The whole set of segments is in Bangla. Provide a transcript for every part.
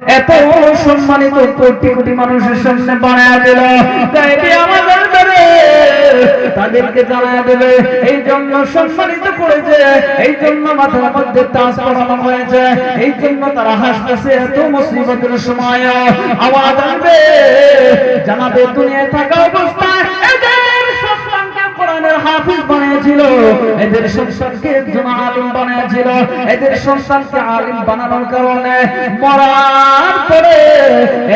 এত সম্মানিত কোটি কোটি মানুষের সামনে বানায় দিল। তাদেরকে জানায় দেবে? এই জন্য সম্মানিত করেছে, এই জন্য মাথার মধ্যে তাজ পড়ানো হয়েছে, এই জন্য তারা হাসতেছে এত মুসিবতের সময়। আওয়াজ আনবে, জানাবে, দুনিয়ায় থাকা অবস্থায় হাফিজ বানিয়েছিল। এদের সন্তানকে একজন আলিম বানিয়েছিল। এদের সন্তানকে আলিম বানানোর কারণে মরার পরে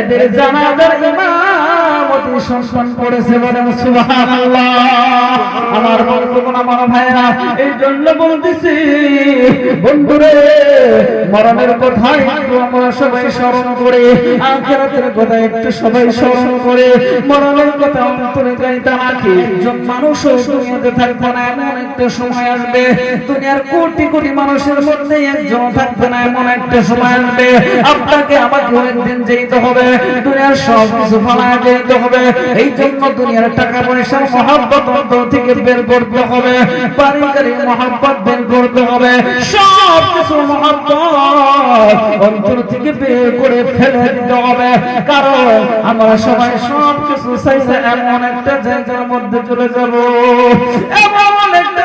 এদের জানাজার ইমামতি সম্মান করেছে বলে সুবহানাল্লাহ। আমার ভাইরা, এই জন্য বলতেছি, বন্ধুরে, মরণের আমরা সবাই স্মরণ করে, আখেরাতের কথা একটু সবাই স্মরণ করে, মরণের কথা অন্তরে রাখি দুনিয়াতে থাকবে না, এমন একটা সময় আসবে, দুনিয়ার কোটি কোটি মানুষের মধ্যে একজন থাকবে না, এমন একটা সময় আসবে। আপনাকে আমাকে একদিন যেতে হবে, দুনিয়ার সব কিছু ফালায় যেতে হবে, এই জন্য দুনিয়ার টাকা পয়সার মহাব্বত থেকে বের করতে হবে। বাড়ি পারিবারিক মহাব্বত বের করতে হবে। সব কিছু মহাব্বত অন্তর থেকে বের করে ফেলে দিতে হবে। কারণ আমরা সবাই সব কিছু চাইছে এমন একটা জায়গার মধ্যে চলে যাব। এমন একটা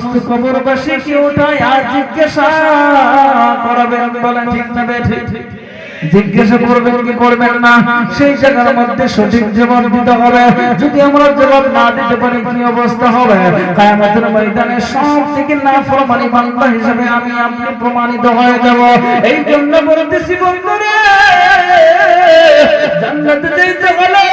সমস্ত কবরবাসীকে উঠায় আর জিজ্ঞাসা করাবেন, বলেন, ঠিক না ঠিক? জিজ্ঞাসা করবেন কি করবেন না? সেই জায়গার মধ্যে সঠিক জবাব দিতে হবে। যদি আমরা জবাব না দিতে পারি, কি অবস্থা হবে? কায়ামতের ময়দানে সব থেকে না ফরমানি বান্দা হিসেবে আমি আপনি প্রমাণিত হয়ে যাব। এই জন্য বলতেছি, বন্ধুরে, জান্নাতে যেতে হলে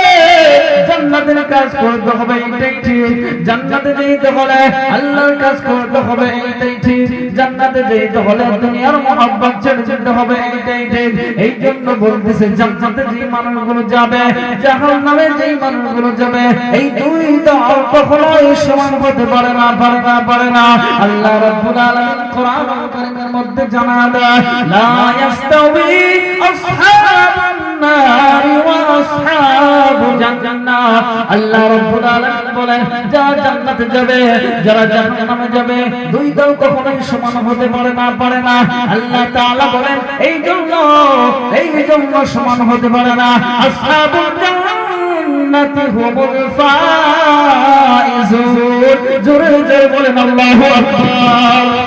জান্নাতের কাজ করতে হবে, এটাই ঠিক। জান্নাতে যেতে হলে আল্লাহর কাজ করতে হবে এইটাই ঠিক। জান্নাতে যেতে হলে দুনিয়ার মহব্বত ছেড়ে যেতে হবে এইটাই ঠিক। এই জন্য বলতেছে, জান্নাতে যে মানুষগুলো যাবে, জাহান্নামে যে মানুষগুলো যাবে, এই দুই দল কখনোই সমান হতে পারে না পারে না পারে না। আল্লাহ রাব্বুল আলামিন কোরআন কারীমের মধ্যে জানা দেয়, লা ইয়াস্তাউই আসহাবুন নারি ওয়া আসহাবুল জান্নাহ আল্লাহ রাব্বুল আলামিন বলেন যারা জান্নাতে যাবে, যারা জাহান্নামে যাবে, দুই দল কখনোই সমান হতে পারে না পারে না। আল্লাহ তাআলা বলেন, এই জন্য এই জন্য সমান হতে পারে না। আসহাবুল জান্নাতি হুমুল ফাইজুন। জোরে জোরে বলেন, আল্লাহু আকবার।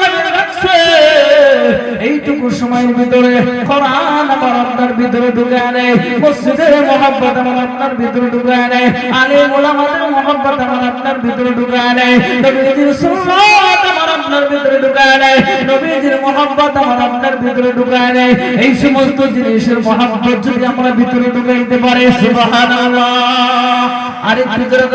এইটুকু সময়ের ভিতরে কোরআন আমার আপনার ভিতরে ঢুকে আনে মসজিদের মহব্বত আমার আপনার ভিতরে ঢুকে আনে আলিম ওলামাদের মহব্বত আমার আপনার ভিতরে ঢুকে আনে, নবীজির আমার আপনার ভিতরে ঢুকে আনে, নবীজির আমার আপনার ভিতরে ঢুকে আনে। এই সমস্ত জিনিসের যদি আমরা ভিতরে ঢুকে দিতে পারি আরেক ভিতরে